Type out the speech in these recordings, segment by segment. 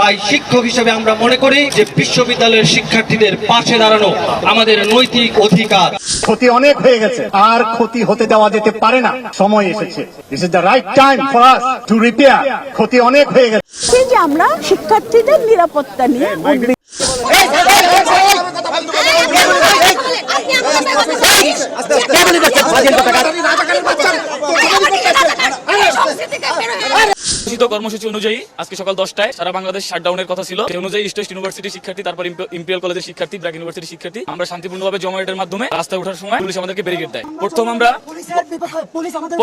তাই শিক্ষক হিসেবে আমরা মনে করি যে বিশ্ববিদ্যালয়ের শিক্ষার্থীদের পাশে দাঁড়ানো আমাদের নৈতিক অধিকার ক্ষতি অনেক হয়ে গেছে আর ক্ষতি হতে দেওয়া যেতে পারে না সময় এসেছে this is the right time for us to repair ক্ষতি অনেক হয়ে গেছে সেই যে আমরা শিক্ষার্থীদের নিরাপত্তা নিয়ে কর্মসূচি অনুযায়ী আজকে সকাল দশটায় সারা বাংলাদেশ শাটডাউনের কথা ছিল। সেই অনুযায়ী স্টেট ইউনিভার্সিটি শিক্ষার্থী, তারপর ইম্পিরিয়াল কলেজের শিক্ষার্থী, ব্র্যাক ইউনিভার্সিটি শিক্ষার্থী, আমরা শান্তিপূর্ণভাবে জমায়েতের মাধ্যমে রাস্তায় ওঠার সময় পুলিশ আমাদেরকে ব্যারিকেড দেয়। প্রথম আমরা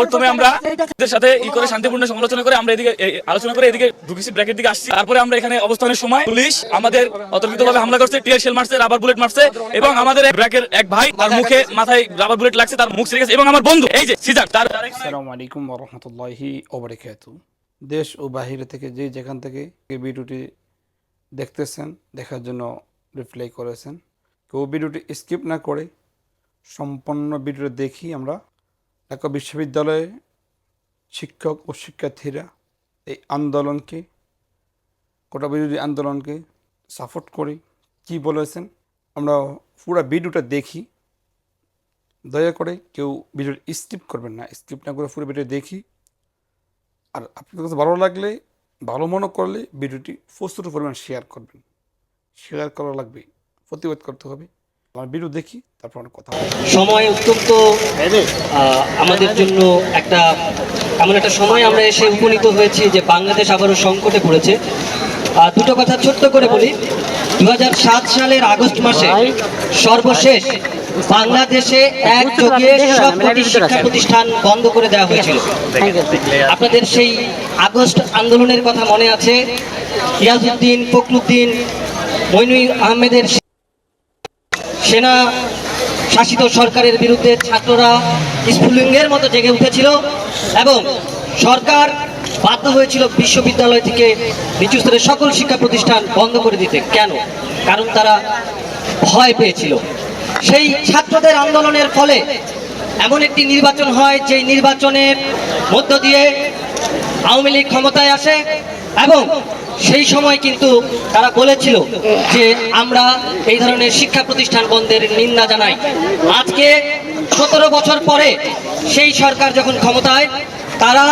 প্রথমে আমরা এদের সাথে ই করে শান্তিপূর্ণ সমালোচনা করে আমরা এদিকে আলোচনা করে এদিকে ঢুকেছি, ব্র্যাকের দিকে আসছি। তারপরে আমরা এখানে অবস্থানের সময় পুলিশ আমাদের অতর্কিতভাবে হামলা করছে, টিয়ার শেল মারছে, রাবার বুলেট মারছে এবং আমাদের ব্র্যাকের এক ভাই তার মুখে মাথায় রাবার বুলেট লাগছে তার মুখ ছিঁড়ে গেছে এবং আমার বন্ধু এই যে সিজার তার আসসালামু আলাইকুম রহমতুল্লাহি ওবরাকাতু দেশ ও বাহিরে থেকে যে যেখান থেকে এই ভিডিওটি দেখতেছেন দেখার জন্য রিপ্লাই করেছেন কেউ ভিডিওটি স্কিপ না করে সম্পূর্ণ ভিডিওটি দেখি আমরা। ঢাকা বিশ্ববিদ্যালয়ে শিক্ষক ও শিক্ষার্থীরা এই আন্দোলনকে কোটা বিরোধী আন্দোলনকে সাপোর্ট করি কি বলেছেন আমরা পুরো ভিডিওটা দেখি। দয়া করে কেউ ভিডিওটি স্কিপ করবেন না। স্কিপ না করে পুরো ভিডিও দেখি। আর আপনাদের কাছে ভালো লাগলে ভালো মনে করলে ভিডিওটি প্রচুর পরিমাণ শেয়ার করবেন। শেয়ার করা লাগবে প্রতিবাদ করতে হবে। আমার ভিডিও দেখি তারপর অনেক কথা। সময় অত্যন্ত আহ, আমাদের জন্য একটা এমন একটা সময় আমরা এসে উপনীত হয়েছি যে বাংলাদেশ আবারও সংকটে পড়েছে। আহ, দুটো কথা ছোট্ট করে বলি। দু হাজার সাত সালের আগস্ট মাসে সর্বশেষ বাংলাদেশে একযোগে সবকটি শিক্ষা প্রতিষ্ঠান বন্ধ করে দেওয়া হয়েছিল। আপনাদের সেই আগস্ট আন্দোলনের কথা মনে আছে? ইয়াজউদ্দিন ফখরুদ্দিন মইনুল আহমেদের সেনা শাসিত সরকারের বিরুদ্ধে ছাত্ররা স্ফুলিঙ্গের মতো জেগে উঠেছিল এবং সরকার বাধ্য হয়েছিল বিশ্ববিদ্যালয় থেকে নিচু স্তরের সকল শিক্ষা প্রতিষ্ঠান বন্ধ করে দিতে। কেন? কারণ তারা ভয় পেয়েছিল। সেই ছাত্রদের আন্দোলনের ফলে এমন একটি নির্বাচন হয় যে নির্বাচনের মধ্য দিয়ে আওয়ামী লীগ ক্ষমতায় আসে এবং সেই সময় কিন্তু তারা বলেছিল যে আমরা এই ধরনের শিক্ষা প্রতিষ্ঠান বন্ধের নিন্দা জানাই। আজকে সতেরো বছর পরে সেই সরকার যখন ক্ষমতায় তারা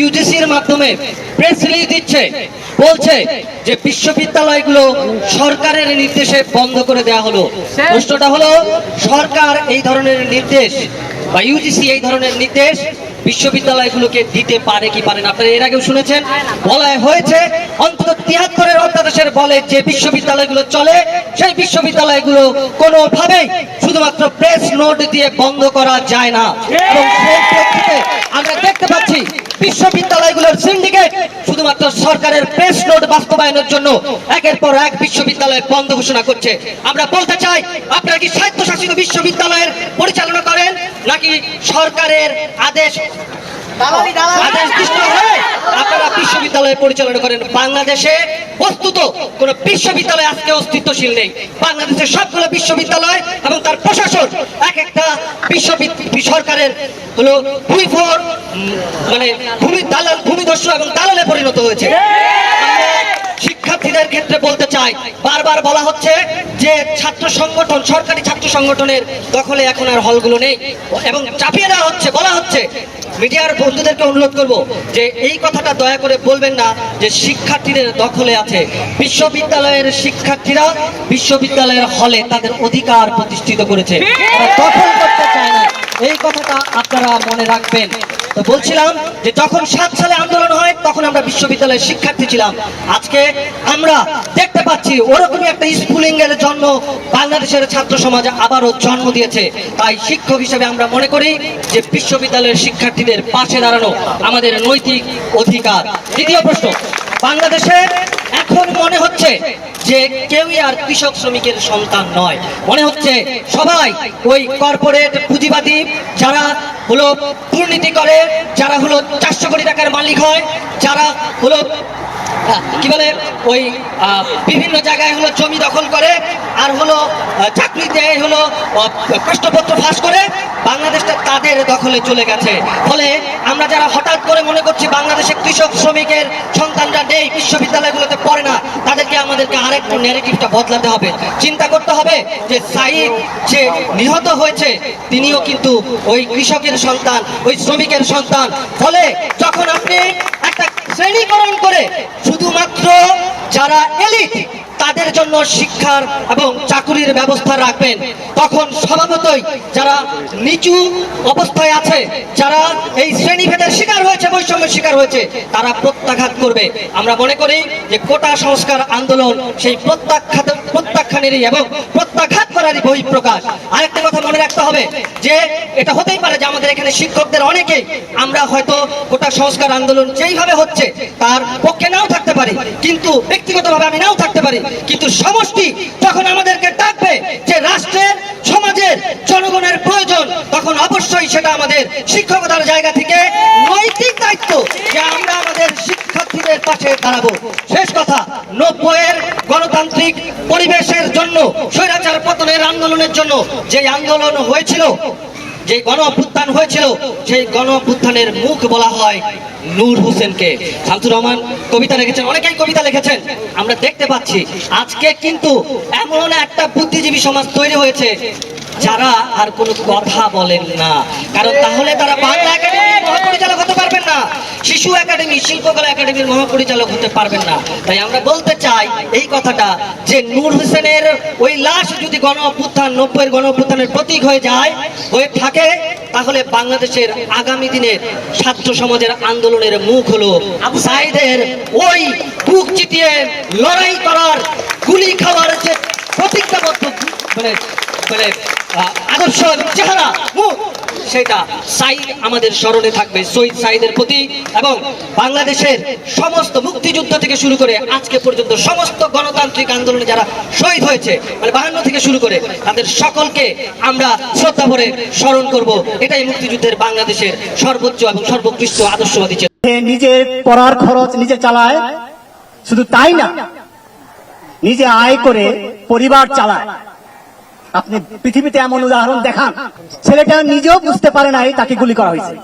ইউজিসির মাধ্যমে প্রেস রিলিজ দিচ্ছে। বলছে যে বিশ্ববিদ্যালয়গুলো সরকারের নির্দেশে বন্ধ করে দেয়া হলো। প্রশ্নটা হলো সরকার এই ধরনের নির্দেশ বা ইউজিসি এই ধরনের নির্দেশ বিশ্ববিদ্যালয়গুলোকে দিতে পারে কি পারে না? আপনারা এর আগেও শুনেছেন বলা হয়েছে, অন্তত তিয়াত্তরের অধ্যাদেশের বলে যে বিশ্ববিদ্যালয়গুলো চলে, সেই বিশ্ববিদ্যালয়গুলো কোনোভাবেই শুধুমাত্র প্রেস নোট দিয়ে বন্ধ করা যায় না। এবং সেই প্রেক্ষিতে আমরা দেখতে পাচ্ছি বিশ্ববিদ্যালয়গুলোর সিন্ডিকেট শুধুমাত্র সরকারের প্রেস নোট বাস্তবায়নের জন্য একের পর এক বিশ্ববিদ্যালয় বন্ধ ঘোষণা করছে। আমরা বলতে চাই, আপনারা কি স্বায়ত্তশাসিত বিশ্ববিদ্যালয়ের পরিচালনা করেন নাকি সরকারের আদেশ আপনারা বিশ্ববিদ্যালয় পরিচালনা করেন। বাংলাদেশে বস্তুত কোন বিশ্ববিদ্যালয় আজকে অস্তিত্বশীল নেই। বাংলাদেশের সবগুলো বিশ্ববিদ্যালয় এবং তার প্রশাসন এক একটা বিশ্ববিদ্যালয় সরকারের হলো ফোর মানে ভূমি দালাল ভূমিদস্যু এবং দালালে পরিণত হয়েছে। শিক্ষার্থীদের ক্ষেত্রে বলতে চাই, বারবার বলা হচ্ছে যে ছাত্র সংগঠন, সরকারি ছাত্র সংগঠনের দখলে এখন আর হলগুলো নেই। এবং চাপিয়ে দেওয়া হচ্ছে, বলা হচ্ছে, মিডিয়ার বন্ধুদেরকে অনুরোধ করব যে এই কথাটা দয়া করে বলবেন না যে শিক্ষার্থীদের দখলে আছে। বিশ্ববিদ্যালয়ের শিক্ষার্থীরা বিশ্ববিদ্যালয়ের হলে তাদের অধিকার প্রতিষ্ঠিত করেছে। দখল করতে চায় না। এই কথাটা আপনারা মনে রাখবেন। বলছিলাম যে যখন সাত সালে আন্দোলন হয়, তখন আমরা বিশ্ববিদ্যালয়ের শিক্ষার্থী ছিলাম। আজকে আমরা দেখতে পাচ্ছি, ওরকমই একটা স্কুলিং এর জন্ম বাংলাদেশের ছাত্র সমাজ আবারও জন্ম দিয়েছে। তাই শিক্ষক হিসেবে আমরা মনে করি যে বিশ্ববিদ্যালয়ের শিক্ষার্থীদের পাশে দাঁড়ানো আমাদের নৈতিক অধিকার। দ্বিতীয় প্রশ্ন, বাংলাদেশে এখন মনে হচ্ছে যে কেউই আর কৃষক শ্রমিকের সন্তান নয়। মনে হচ্ছে সবাই ওই কর্পোরেট পুঁজিবাদী যারা হলো দুর্নীতি করে যারা হলো চারশো কোটি টাকার মালিক হয় যারা হলো কি বলে? ওই বিভিন্ন জায়গায় হলো জমি দখল করে, আর হলো দেয়, হলো প্রশ্নপত্র ফাঁস করে, বাংলাদেশটা তাদের দখলে চলে গেছে। ফলে আমরা যারা হঠাৎ করে মনে করছি বাংলাদেশে কৃষক শ্রমিকের সন্তানরা নেই, বিশ্ববিদ্যালয়গুলোতে পড়ে না, তাদেরকে আমাদেরকে আরেকটু ন্যারেটিভটা বদলাতে হবে। চিন্তা করতে হবে যে সাইদ যে নিহত হয়েছে, তিনিও কিন্তু ওই কৃষকের সন্তান, ওই শ্রমিকের সন্তান। ফলে যখন আপনি একটা শ্রেণীকরণ করে শুধুমাত্র যারা এলিট তাদের জন্য শিক্ষার এবং চাকুরির ব্যবস্থা রাখবেন। তখন স্বভাবতই যারা নিচু অবস্থায় আছে, যারা এই শ্রেণীভেদের শিকার হয়েছে, বৈষম্যের শিকার হয়েছে, তারা প্রত্যাঘাত করবে। আমরা মনে করি যে কোটা সংস্কার আন্দোলন সেই প্রত্যাখ্যাত প্রত্যাখ্যানেরই এবং প্রত্যাঘাত করারই বহিঃপ্রকাশ। আরেকটা কথা মনে রাখতে হবে যে, এটা হতেই পারে যে আমাদের এখানে শিক্ষকদের অনেকেই আমরা হয়তো কোটা সংস্কার আন্দোলন যেইভাবে হচ্ছে তার পক্ষে নাও থাকতে পারি, কিন্তু ব্যক্তিগতভাবে আমি নাও থাকতে পারি। কিন্তু সমষ্টি যখন আমাদেরকে ডাকবে যে রাষ্ট্রের, সমাজের, জনগণের প্রয়োজন। তখন অবশ্যই সেটা আমাদের শিক্ষকতার জায়গা থেকে নৈতিক দায়িত্ব যে আমরা আমাদের শিক্ষার্থীদের পাশে দাঁড়াবো। শেষ কথা, নব্বইয়ের গণতান্ত্রিক পরিবেশের জন্য, স্বৈরাচার পতনের আন্দোলনের জন্য যে আন্দোলন হয়েছিল যে গণ হয়েছিল, সেই গণ অভ্যুত্থানের মুখ বলা হয় নূর হোসেনকে শামসুর রহমান কবিতা লিখেছেন, অনেকেই কবিতা লিখেছেন। আমরা দেখতে পাচ্ছি, আজকে কিন্তু এমন একটা বুদ্ধিজীবী সমাজ তৈরি হয়েছে যারা আর কোনো কথা বলেন না। কারণ তাহলে তারা বাংলা একাডেমির মহাপরিচালক হতে পারবেন না। শিশু একাডেমি শিল্পকলা একাডেমির মহাপরিচালক হতে পারবেন না। তাই আমরা বলতে চাই এই কথাটা যে নূর হোসেনের ওই লাশ যদি গণ অভ্যুত্থান নব্বইয়ের গণ অভ্যুত্থানের প্রতীক হয়ে যায় হয়ে থাকে তাহলে বাংলাদেশের আগামী দিনের ছাত্র সমাজের আন্দোলনের মুখ হলো আবু সাইদের ওই বুক চিতিয়ে লড়াই করার গুলি খাওয়ার যে প্রতিজ্ঞাবদ্ধ মানে আহ, আদর্শ চেহারা। মুখ সেটা সাইদ আমাদের স্মরণে থাকবে শহীদ সাইদের প্রতি। এবং বাংলাদেশের সমস্ত মুক্তিযুদ্ধ থেকে শুরু করে আজকে পর্যন্ত সমস্ত গণতান্ত্রিক আন্দোলনে যারা শহীদ হয়েছে মানে বাহান্ন থেকে শুরু করে তাদের সকলকে আমরা শ্রদ্ধা ভরে স্মরণ করব। এটাই মুক্তিযুদ্ধের বাংলাদেশের সর্বোচ্চ এবং সর্বোৎকৃষ্ট আদর্শবাদী। নিজে পড়ার খরচ নিজে চালায় শুধু তাই না নিজে আয় করে পরিবার চালায়। আপনি পৃথিবীতে এমন উদাহরণ দেখান। ছেলেটা নিজেও বুঝতে পারে নাই তাকে গুলি করা হয়েছে।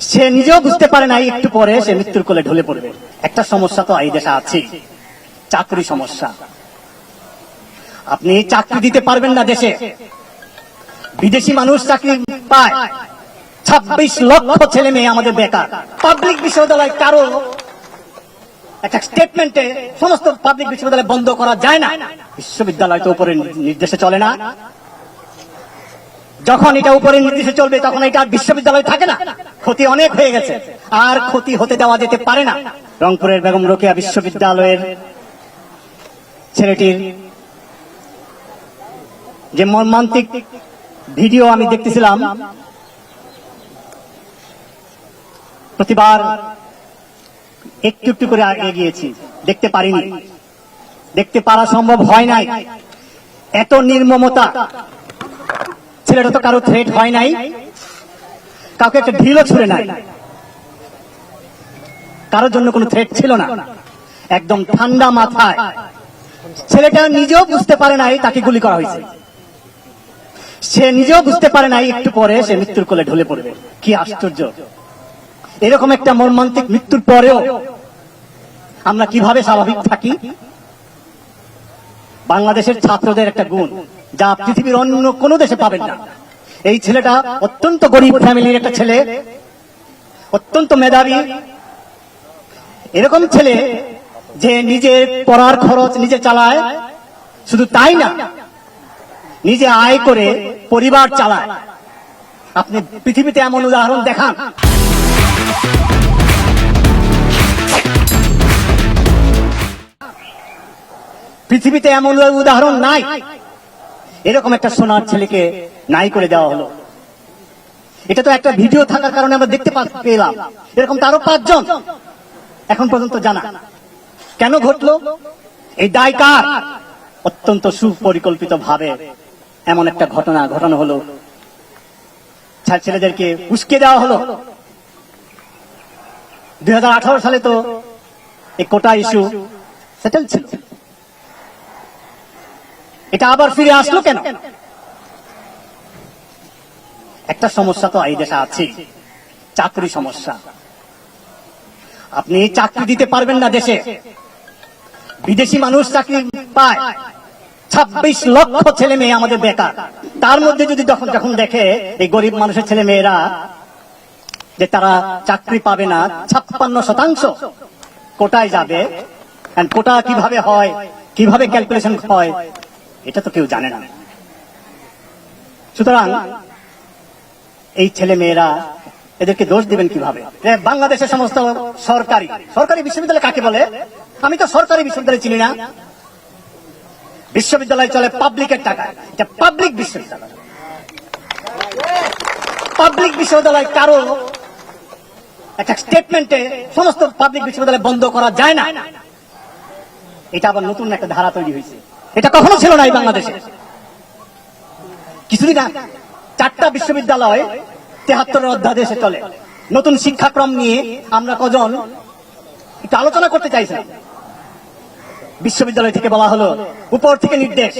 সে নিজেও বুঝতে পারে নাই, একটু পরে সে মৃত্যুর কোলে ঢলে পড়বে। একটা সমস্যা তো এই দেশে আছে। চাকরি সমস্যা। আপনি চাকরি দিতে পারবেন না দেশে। বিদেশি মানুষ চাকরি পায়। ছাব্বিশ লক্ষ ছেলে মেয়ে আমাদের বেকার। পাবলিক বিশ্ববিদ্যালয় কারও একটা স্টেটমেন্টে সমস্ত পাবলিক বিশ্ববিদ্যালয় বন্ধ করা যায় না। বিশ্ববিদ্যালয় তো উপরে নির্দেশে চলে না। যখন এটা উপরে নির্দেশে চলবে, তখন এটা বিশ্ববিদ্যালয় থাকে না। ক্ষতি অনেক হয়ে গেছে। আর ক্ষতি হতে দেওয়া যেতে পারে না। রংপুরের বেগম রোকেয়া বিশ্ববিদ্যালয়ের ছেলেটির যে মর্মান্তিক ভিডিও আমি দেখতেছিলাম, প্রতিবার একটু একটু করে আগে গিয়েছি দেখতে পারিনি। দেখতে পারা সম্ভব হয় নাই। এত নির্মমতা। ছেলেটা তো কারও থ্রেট হয় নাই। কাউকে একটা ঢিলও ছুড়ে নাই। কারোর জন্য কোনো থ্রেট ছিল না। একদম ঠান্ডা মাথায়। ছেলেটা নিজেও বুঝতে পারে নাই তাকে গুলি করা হয়েছে। সে নিজেও বুঝতে পারে নাই একটু পরে সে মৃত্যুর কোলে ঢলে পড়বে। কি আশ্চর্য। এরকম একটা মর্মান্তিক মৃত্যুর পরেও আমরা কীভাবে স্বাভাবিক থাকি? বাংলাদেশের ছাত্রদের একটা গুণ, যা পৃথিবীর অন্য কোনো দেশে পাবেন না। এই ছেলেটা অত্যন্ত গরিব ফ্যামিলির একটা ছেলে, অত্যন্ত মেধাবী। এরকম ছেলে যে নিজের পড়ার খরচ নিজে চালায়, শুধু তাই না, নিজে আয় করে পরিবার চালায়। আপনি পৃথিবীতে এমন উদাহরণ দেখান। পৃথিবীতে এমন উদাহরণ নাই। এরকম একটা সোনার ছেলেকে নাই করে দেওয়া হলো। এটা তো একটা ভিডিও থাকার কারণে আমরা দেখতে পেলাম। এরকম তারও পাঁচজন। এখন পর্যন্ত জানা। কেন ঘটলো? এই দায় কার? অত্যন্ত সুপরিকল্পিত ভাবে এমন একটা ঘটনা ঘটানো হলো। ছেলেদেরকে উস্কে দেওয়া হলো। দুই হাজার আঠারো সালে তো এই কোটা ইস্যু সেটেল ছিল। এটা আবার ফিরে আসলো কেন? একটা সমস্যা তো এই দেশে আছে, চাকরি সমস্যা। আপনি চাকরি দিতে পারবেন না দেশে। বিদেশি মানুষ চাকরি পায়। ছাব্বিশ লক্ষ ছেলে মেয়ে আমাদের বেকার। তার মধ্যে যদি যখন যখন দেখে এই গরিব মানুষের ছেলে মেয়েরা যে তারা চাকরি পাবে না, ছাপ্পান্ন শতাংশ কোটায় যাবে। কোটা কীভাবে হয়, কীভাবে ক্যালকুলেশন হয়, এটা তো কেউ জানে না। সুতরাং এই ছেলে মেয়েরা এদেরকে দোষ দিবেন কীভাবে? বাংলাদেশের সমস্ত সরকারি সরকারি বিশ্ববিদ্যালয় কাকে বলে? আমি তো সরকারি বিশ্ববিদ্যালয় চিনি না। বিশ্ববিদ্যালয় চলে পাবলিকের টাকা এটা পাবলিক বিশ্ববিদ্যালয়। পাবলিক বিশ্ববিদ্যালয় কারও একটা স্টেটমেন্টে সমস্ত পাবলিক বিশ্ববিদ্যালয় বন্ধ করা যায় না। এটা আবার নতুন একটা ধারা তৈরি হয়েছে। এটা কখনো ছিল না এই বাংলাদেশে। কিছুদিন আগে চারটা বিশ্ববিদ্যালয় তেহাত্তরের অধ্যাদেশে চলে। নতুন শিক্ষাক্রম নিয়ে আমরা কজন একটু আলোচনা করতে চাইছিলাম। বিশ্ববিদ্যালয় থেকে বলা হলো, উপর থেকে নির্দেশ।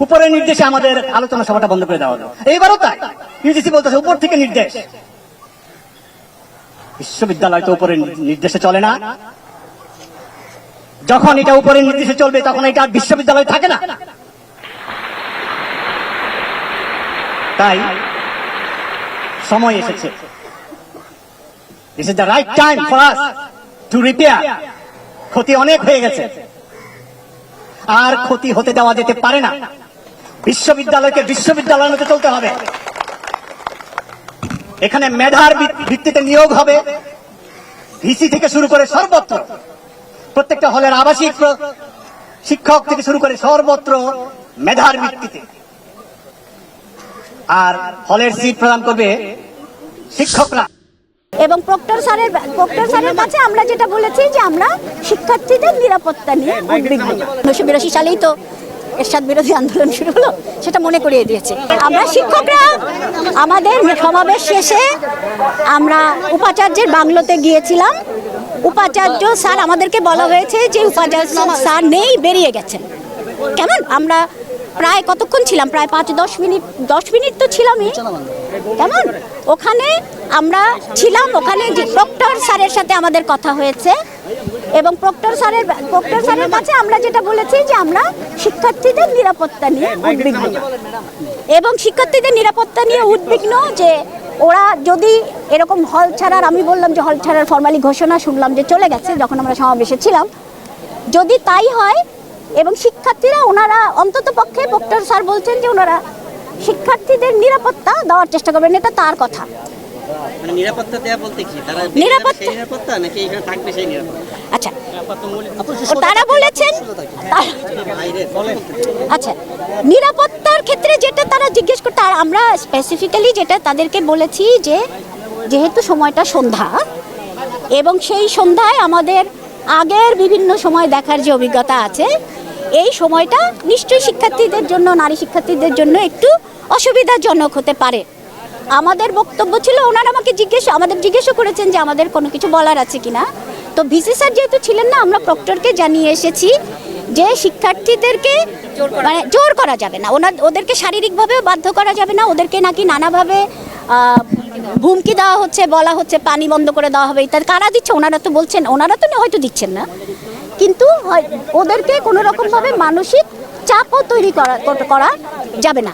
উপরের নির্দেশে আমাদের আলোচনা সভাটা বন্ধ করে দেওয়া হলো। এইবারও তাই। ইউজিসি বলতেছে, উপর থেকে নির্দেশ। বিশ্ববিদ্যালয় তো উপরের নির্দেশে চলে না। যখন এটা উপরের নির্দেশে চলবে, তখন এটা বিশ্ববিদ্যালয় থাকে না। তাই সময় এসেছে। This is the right time for us to repair ক্ষতি অনেক হয়ে গেছে। আর ক্ষতি হতে দেওয়া যেতে পারে না। বিশ্ববিদ্যালয়কে বিশ্ববিদ্যালয়ের মতো চলতে হবে। এখানে মেধার ভিত- ভিত্তিতে নিয়োগ হবে। ভিসি থেকে শুরু করে সর্বত্র। প্রত্যেকটা হলের আবাসিক শিক্ষক থেকে শুরু করে সর্বত্র মেধার ভিত্তিতে। আর হলের সিট প্রদান করবে শিক্ষকরা। এবং প্রক্টর স্যারের প্রক্টর স্যারের কাছে আমরা যেটা বলেছি যে আমরা শিক্ষার্থীদের নিরাপত্তা নিয়ে উদ্বিগ্ন। উনিশশো বিরাশি সালেই তো এরশাদ বিরোধী আন্দোলন শুরু হলো, সেটা মনে করিয়ে দিয়েছে। আমরা শিক্ষকরা, আমাদের সমাবেশ শেষে আমরা উপাচার্যের বাংলোতে গিয়েছিলাম। উপাচার্য স্যার, আমাদেরকে বলা হয়েছে যে উপাচার্য স্যার নেই, বেরিয়ে গেছেন। কেমন? আমরা প্রায় কতক্ষণ ছিলাম? প্রায় পাঁচ, দশ মিনিট দশ মিনিট তো ছিলামই। কেমন? ওখানে আমরা ছিলাম, ওখানে প্রক্টর স্যারের সাথে আমাদের কথা হয়েছে। এবং প্রক্টর স্যারের প্রক্টর স্যারের কাছে আমরা যেটা বলেছি যে আমরা শিক্ষার্থীদের নিরাপত্তা নিয়ে উদ্বিগ্ন। এবং শিক্ষার্থীদের নিরাপত্তা নিয়ে উদ্বিগ্ন যে ওরা যদি এরকম হল ছাড়ার আমি বললাম যে হল ছাড়ার ফর্মালি ঘোষণা শুনলাম যে চলে গেছে যখন আমরা সমাবেশে ছিলাম। যদি তাই হয় এবং শিক্ষার্থীরা ওনারা অন্তত পক্ষে প্রক্টর স্যার বলছেন যে ওনারা শিক্ষার্থীদের নিরাপত্তা দেওয়ার চেষ্টা করবেন এটা তার কথা। মানে নিরাপত্তা দেয়া বলতে কি? তারা নিরাপত্তা- নিরাপত্তা নাকি এখানে থাকবে সেই নিরাপত্তা? আচ্ছা। তারা বলেছেন আচ্ছা। নিরাপত্তার ক্ষেত্রে যেটা তারা জিজ্ঞেস করতে আর আমরা স্পেসিফিক্যালি যেটা তাদেরকে বলেছি যে যেহেতু সময়টা সন্ধ্যা এবং সেই সন্ধ্যায় আমাদের আগের বিভিন্ন সময় দেখার যে অভিজ্ঞতা আছে এই সময়টা নিশ্চয়ই শিক্ষার্থীদের জন্য নারী শিক্ষার্থীদের জন্য একটু অসুবিধাজনক হতে পারে। আমাদের বক্তব্য ছিল, ওনারা আমাকে জিজ্ঞেস, আমাদের জিজ্ঞেসও করেছেন যে আমাদের কোনো কিছু বলার আছে কিনা। তো ভিসি স্যার যেহেতু ছিলেন না, আমরা প্রক্টরকে জানিয়ে এসেছি যে শিক্ষার্থীদেরকে মানে জোর করা যাবে না। ওনার, ওদেরকে শারীরিকভাবে বাধ্য করা যাবে না, ওদেরকে নাকি নানাভাবে হুমকি দেওয়া হচ্ছে, বলা হচ্ছে, পানি বন্ধ করে দেওয়া হবে, ইত্যাদি। কারা দিচ্ছে? ওনারা তো বলছেন, ওনারা তো হয়তো দিচ্ছেন না। কিন্তু ওদেরকে কোনো রকমভাবে মানসিক চাপও তৈরি করা করা যাবে না।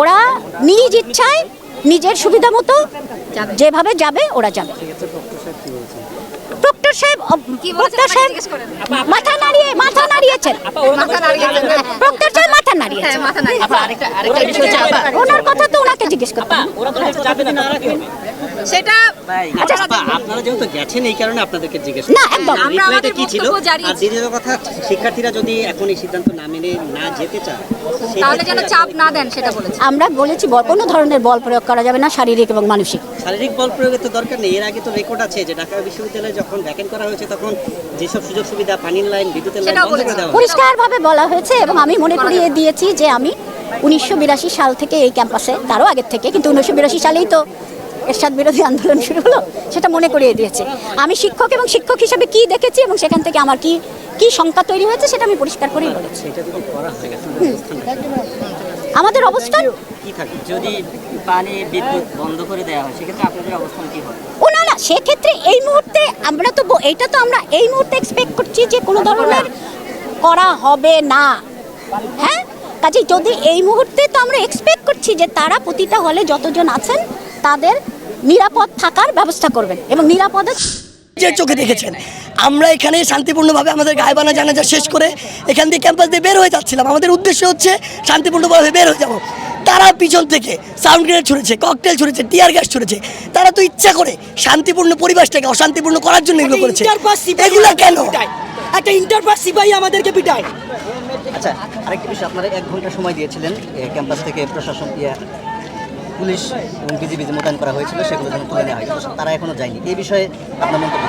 ওরা নিজ ইচ্ছায় নিজের সুবিধা মতো যেভাবে যাবে ওরা যাবে। প্রক্টর সাহেব প্রক্টর সাহেব মাথা নাড়িয়ে মাথা নাড়িয়েছেন। প্রক্টর সাহেব মাথা নাড়িয়েছেন। ওনার কথা তো ওনাকে জিজ্ঞেস করতে। সেটা আচ্ছা, আপনারা যেহেতু গেছেন এই কারণে আপনাদেরকে জিজ্ঞেস না, একদম। আমরা রিপ্লাইটা আমাদের কি ছিল? আর দ্বিতীয় কথা শিক্ষার্থীরা যদি এখন এই সিদ্ধান্ত না মেনে না যেতে চায় তাহলে যেন চাপ না দেন সেটা বলেছে। আমরা বলেছি বল- কোনো ধরনের বল প্রয়োগ করা যাবে না শারীরিক এবং মানসিক। শারীরিক বল প্রয়োগের তো দরকার নেই। এর আগে তো রেকর্ড আছে যে ঢাকা বিশ্ববিদ্যালয়ে যখন ভ্যাকেন্ট করা হয়েছে তখন যেসব সুযোগ সুবিধা পানির লাইন বিদ্যুতের লাইন সেটাও বন্ধ করে দেওয়া পরিষ্কারভাবে বলা হয়েছে এবং আমি মনে করিয়ে দিয়েছি যে আমি উনিশশো বিরাশি সাল থেকে এই ক্যাম্পাসে তারও আগের থেকে কিন্তু উনিশশো বিরাশি সালেই তো এরশাদ বিরোধী আন্দোলন শুরু হলো সেটা মনে করিয়ে দিয়েছে। আমি শিক্ষক এবং শিক্ষক হিসেবে কি দেখেছি এবং সেখান থেকে আমার কি কি শঙ্কা তৈরি হয়েছে সেটা আমি পরিষ্কার করেই বলেছি। এটা কি? আমাদের অবস্থান? যদি পানি বিদ্যুৎ বন্ধ করে দেওয়া হয় সেক্ষেত্রে আপনাদের অবস্থান কি হবে? ও না না সেক্ষেত্রে এই মুহূর্তে আমরা তো এইটা তো আমরা এই মুহূর্তে এক্সপেক্ট করছি যে কোনো ধরনের করা হবে না। হ্যাঁ? কাজে যদি এই মুহূর্তে তো আমরা এক্সপেক্ট করছি যে তারা প্রতিটা হলে যতজন আছেন তাদের নিরাপদ থাকার ব্যবস্থা করবেন এবং নিরাপদে যে চোখে দেখেছেন। আমরা এখানে শান্তিপূর্ণভাবে আমাদের গায়েবানা জানাজা শেষ করে এখান থেকে ক্যাম্পাস দিয়ে বের হয়ে যাচ্ছিলাম। আমাদের উদ্দেশ্য হচ্ছে শান্তিপূর্ণভাবে বের হয়ে যাব। তারা পিছন থেকে সাউন্ড গ্রেনেড ছুড়েছে ককটেল ছুড়েছে টিয়ার গ্যাস ছুড়েছে। তারা তো ইচ্ছা করে শান্তিপূর্ণ পরিবেশটাকে অশান্তিপূর্ণ করার জন্য এগুলো করেছে। এগুলো কেন? একটা ইন্টারপাস সিপাহী আমাদেরকে পিটায়। আচ্ছা আরেকটি বিষয় আপনারা এক ঘণ্টা সময় দিয়েছিলেন ক্যাম্পাস থেকে প্রশাসন ইয়ে, পুলিশ এবং বিজিবি মোতায়েন করা হয়েছিল, সেগুলো যেন তুলে নেওয়া হয়। তারা এখনও যায়নি। এই বিষয়ে আপনার মন্তব্য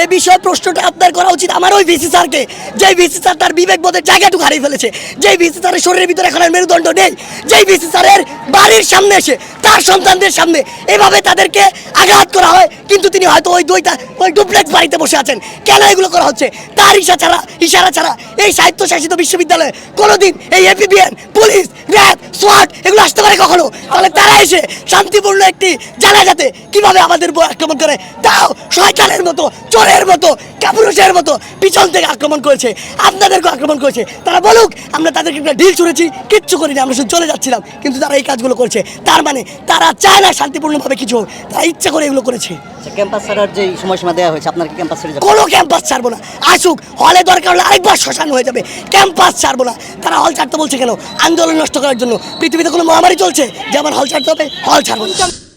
এই বিষয়ে প্রশ্নটা আপনার করা উচিত। আমার ওই ভিসি স্যারকে, যেই ভিসি স্যার তার বিবেক বোধের জায়গাটুকু হারিয়ে ফেলেছে, যেই ভিসি স্যারের শরীরের ভিতরে এখন মেরুদণ্ড নেই, যেই ভিসি স্যারের বাড়ির সামনে এসে তার সন্তানদের সামনে এভাবে তাদেরকে আঘাত করা হয়। কিন্তু তিনি হয়তো ওই দুইটা ওই ডুপ্লেক্স বাড়িতে বসে আছেন। কেন এগুলো করা হচ্ছে? তার ইশা ছাড়া ইশারা ছাড়া এই স্বায়ত্তশাসিত বিশ্ববিদ্যালয়ে কোনোদিন এই এপিবিএন, পুলিশ, র্যাব সোয়াট এগুলো আসতে পারে কখনো? তাহলে তারা এসে শান্তিপূর্ণ একটি জানাজাতে কীভাবে আমাদের উপর আক্রমণ করে? তাও শয়তানের মতো, চোরের মতো, কাপুরুষের মতো পিছন থেকে আক্রমণ করেছে। আপনাদেরকে আক্রমণ করেছে। তারা বলুক, আমরা তাদেরকে একটা ঢিল ছুঁড়েছি, কিচ্ছু করিনি, আমরা শুধু চলে যাচ্ছিলাম। কিন্তু তারা এই কাজগুলো করছে। তার মানে তারা চায় না শান্তিপূর্ণভাবে কিছু হোক। তারা ইচ্ছা করে এগুলো করেছে। আচ্ছা ক্যাম্পাস ছাড়ার যে সময়সীমা দেওয়া হয়েছে আপনার কি ক্যাম্পাস ছেড়ে কোনো ক্যাম্পাস ছাড়বো না। আসুক হলে দরকার হলে আরেকবার শ্মশান হয়ে যাবে। ক্যাম্পাস ছাড়বো না। তারা হল ছাড়তে বলছে কেন? আন্দোলন নষ্ট করার জন্য। পৃথিবীতে কোনো মহামারী চলছে? যে আমার হল ছাড়তে হবে হল ছাড়বো না।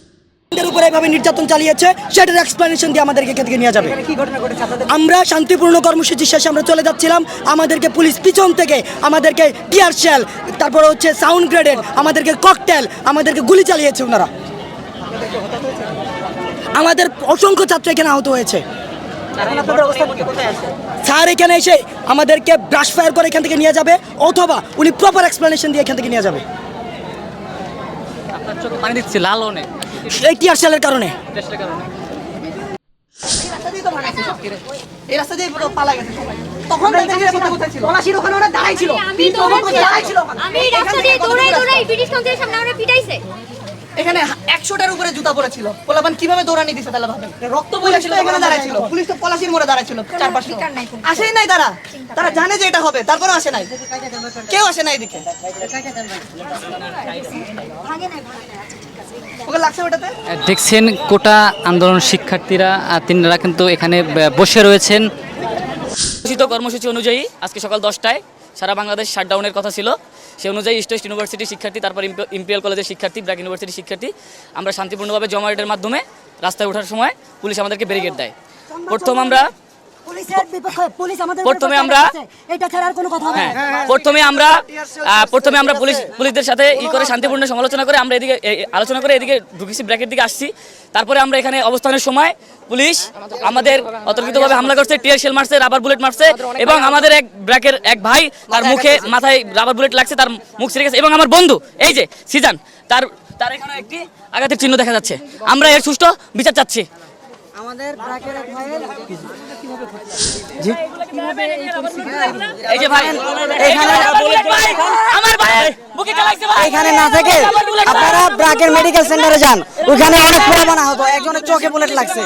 আমাদের উপরে এভাবে নির্যাতন চালিয়েছে সেটার এক্সপ্লেনেশন দিয়ে আমাদেরকে এখান থেকে নিয়ে যাবে। আমরা শান্তিপূর্ণ কর্মসূচি শেষে আমরা চলে যাচ্ছিলাম আমাদেরকে পুলিশ পিছন থেকে আমাদেরকে টিয়ার শেল তারপরে হচ্ছে সাউন্ড গ্রেডেড আমাদেরকে ককটেল আমাদেরকে গুলি চালিয়েছে ওনারা। আমাদের অসংখ্য ছাত্র এখানে আহত হয়েছে। স্যার এখানে এসে আমাদেরকে ব্রাশ ফায়ার করে এখান থেকে নিয়ে যাবে অথবা উনি প্রপার এক্সপ্লেনেশন দিয়ে এখান থেকে নিয়ে যাবে। পানি দিচ্ছি লাল অনেক। এই টিয়ার সেলের কারণে। এই রাস্তা দিয়ে পালা গেছে তখন পলাশির ওখানে ওরা দাঁড়াই ছিল। আমি আমি রাস্তা দিয়ে দৌড়াই দৌড়াই ব্রিটিশ কাউন্সিলের সামনে আমরা পিটাইছে। এখানে একশোটার উপরে জুতা পড়েছিল। পোলাপান কীভাবে দৌড়ানি দিছে তাহলে ভাবেন রক্ত বলেছিল এখানে দাঁড়াইছিল পুলিশ তো পলাশির মোড়ে দাঁড়াইছিল চারপাশে আসেই নাই তারা। তারা জানে যে এটা হবে তারপরেও আসে নাই। কেউ আসে নাই এদিকে। দেখছেন কোটা আন্দোলন শিক্ষার্থীরা তিনারা কিন্তু এখানে বসে রয়েছেন। ঘোষিত কর্মসূচি অনুযায়ী আজকে সকাল দশটায় সারা বাংলাদেশ শাটডাউনের কথা ছিল। সেই অনুযায়ী ইস্ট ইউনিভার্সিটি ইউনিভার্সিটির শিক্ষার্থী তারপর ইম্পেরিয়াল কলেজের শিক্ষার্থী ব্র্যাক ইউনিভার্সিটির শিক্ষার্থী। আমরা শান্তিপূর্ণভাবে জমায়েটের মাধ্যমে রাস্তায় ওঠার সময় পুলিশ আমাদেরকে ব্যারিকেড দেয়। প্রথম আমরা পুলিশের বিপক্ষে পুলিশ আমাদের প্রথমে আমরা এটা ছাড়ার কোনো কথা হ্যাঁ প্রথমে আমরা প্রথমে আমরা পুলিশ পুলিশদের সাথে ই করে শান্তিপূর্ণ সমালোচনা করে আমরা এদিকে আলোচনা করে এদিকে ঢুকেছি ব্র্যাকের দিকে আসছি। তারপরে আমরা এখানে অবস্থানের সময় পুলিশ আমাদের অতর্কিতভাবে হামলা করছে টিয়ার শেল মারছে রাবার বুলেট মারছে এবং আমাদের এক ব্র্যাকের এক ভাই তার মুখে মাথায় রাবার বুলেট লাগছে তার মুখ ছিঁড়ে গেছে এবং আমার বন্ধু এই যে সিজান তার তার এখানে একটি আঘাতের চিহ্ন দেখা যাচ্ছে। আমরা এর সুষ্ঠু বিচার চাচ্ছি। এই যে ভাই এখানে আমার ভাই। এখানে না থেকে আপনারা ব্রাকের মেডিকেল সেন্টারে যান। ওখানে অনেক আহত একজনের চোখে বুলেট লাগছে।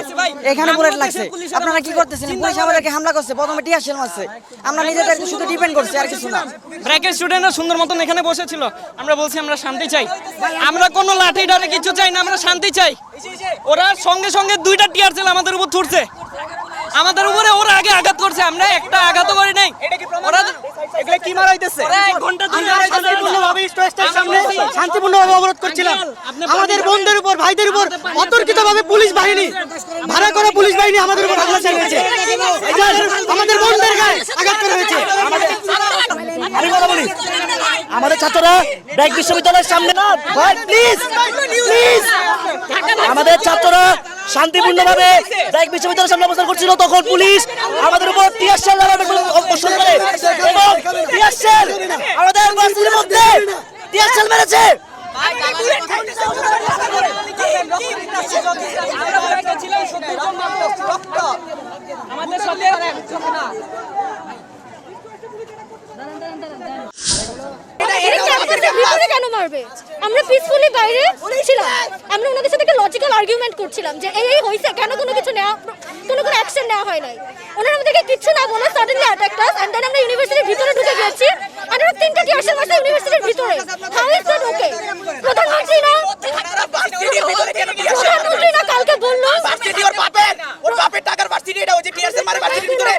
এখানে বুলেট লাগছে। আপনারা কি করতেছেন? পুলিশ আমাদেরকে হামলা করছে। প্রথমে টিয়ার শেল মারছে আমরা নিজেদের শুধু ডিপেন্ড করছি আর কিছু না। ব্র্যাকের স্টুডেন্টরা সুন্দর মতন এখানে বসেছিল। আমরা বলছি আমরা শান্তি চাই। আমরা কোনো লাঠি ডারে কিছু চাই না আমরা শান্তি চাই। ওরা সঙ্গে সঙ্গে দুইটা টিয়ার সেল আমাদের উপর ছুটছে। আমাদের উপরে ওরা আগে আঘাত করছে। আমরা একটা আঘাতও করি নাই। ওরা কি মারাইতেছে? ওরা এক সামনে শান্তিপূর্ণভাবে অবরোধ করছিলাম। আমাদের বোনদের উপর ভাইদের উপর অতর্কিতভাবে পুলিশ বাহিনী ভাড়া করা পুলিশ বাহিনী আমাদের উপর হামলা চালিয়েছে। আমাদের বোনদের গায়ে আঘাত করা হয়েছে। আমি কথা বলি আমাদের ছাত্ররা ব্র্যাক বিশ্ববিদ্যালয়ের সামনে না প্লিজ প্লিজ আমাদের ছাত্ররা শান্তিপূর্ণভাবে ব্র্যাক বিশ্ববিদ্যালয় সামনে অবস্থান করছিল, তখন পুলিশ আমাদের উপর টিয়ার শেল অবস্থান করে এবং টিয়ার শেল আমাদের বাসের মধ্যে টিয়ার সেল মেরেছে। আমাদের ক্যাম্পাসের আমাদের ভিতরে কেন মারবে? আমরা পিসফুলি বাইরে ছিলাম। আমরা ওনাদের সাথে একটা লজিক্যাল আর্গুমেন্ট করছিলাম যে এই হয়েছে কেন কোনো কিছু নেওয়া কোনো কোনো অ্যাকশন নেওয়া হয় নাই? ওনারা আমাদেরকে কিচ্ছু না বলে suddenly attack us and then আমরা ইউনিভার্সিটির ভিতরে ঢুকে গেছি আর ওরা তিনটা টিয়ারশেল মারছে ইউনিভার্সিটির ভিতরে? হাউ ইজ দ্যাট ওকে প্রধানমন্ত্রী না? প্রধানমন্ত্রী না কালকে বলল? আমাদের ট্যাক্সের টাকা হিসাব কে দিবে প্রধানমন্ত্রী না কালকে বলল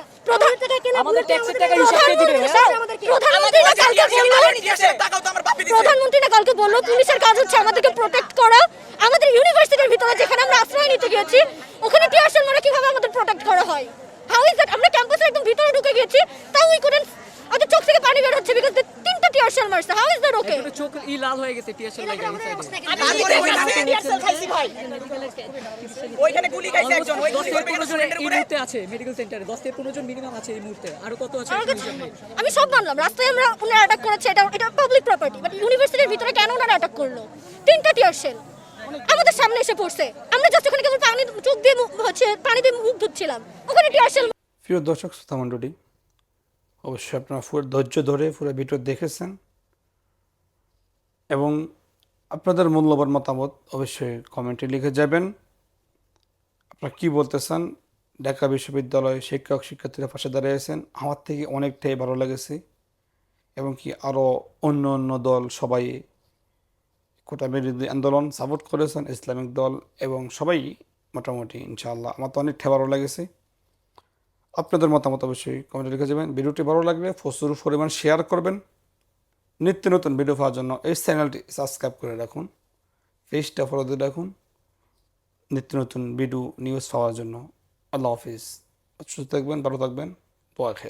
প্রধানমন্ত্রী না কালকে বলল পুলিশের কাজ হচ্ছে আমাদেরকে প্রোটেক্ট করা। আমাদের ইউনিভার্সিটির ভিতরে যেখানে আমরা আশ্রয় নিতে গেছি ওখানে টিয়ারশেল মারা কীভাবে আমাদের প্রোটেক্ট করা হয়? হাউ ইজ দ্যাট আমরা ক্যাম্পাসের একদম ভিতরে ঢুকে গেছি তাও উই কুডেন্ট আমাদের চোখ থেকে পানি বের হচ্ছে বিকজ তিনটা টিয়ারশেল মারছে। হাউ ইজ দ্যাট ওকে চোখ ই লাল হয়ে গেছে টিয়ার টিয়ারশেল লাগে ওইখানে গুলি খাইছে একজন ওই গুলি করবে স্টুডেন্টের উপরে। আছে মেডিকেল সেন্টারে 10 থেকে 15 জন মিনিমাম আছে এই মুহূর্তে। আর কত আছে আমি সব মানলাম। রাস্তায় আমরা ওনারা অ্যাটাক করেছে এটা এটা পাবলিক প্রপার্টি বাট ইউনিভার্সিটির ভিতরে কেন ওনারা অ্যাটাক করল? তিনটা টিয়ারশেল আমাদের সামনে এসে পড়ছে। আমরা জাস্ট ওখানে কেবল পানি চোখ দিয়ে মুখ- হচ্ছে পানি দিয়ে মুখ ধুচ্ছিলাম। ওখানে টিয়ারশেল প্রিয় দর্শক শ্রোতা মণ্ডলী অবশ্যই আপনারা পুরো ধৈর্য ধরে পুরো ভিডিও দেখেছেন। এবং আপনাদের মূল্যবান মতামত অবশ্যই কমেন্টে লিখে যাবেন। আপনারা কী বলতে চান? ঢাকা বিশ্ববিদ্যালয় শিক্ষক, শিক্ষার্থীরা পাশে দাঁড়িয়েছেন। আমার থেকে অনেকটাই ভালো লেগেছে এবং কি আরও অন্য অন্য দল সবাই কোটা বিরোধী আন্দোলন সাপোর্ট করেছেন, ইসলামিক দল এবং সবাই মোটামুটি ইনশাআল্লাহ আমার তো অনেকটা ভালো লেগেছে। আপনাদের মতামত অবশ্যই কমেন্টে লিখে যাবেন। ভিডিওটি ভালো লাগলে প্রচুর পরিমাণ শেয়ার করবেন। নিত্য নতুন ভিডিও পাওয়ার জন্য এই চ্যানেলটি সাবস্ক্রাইব করে রাখুন। পেজটা ফলো দিয়ে রাখুন। নিত্য নতুন ভিডিও নিউজ পাওয়ার জন্য। আল্লাহ হাফিজ। সুস্থ থাকবেন, ভালো থাকবেন। দোয়া খেয়ে।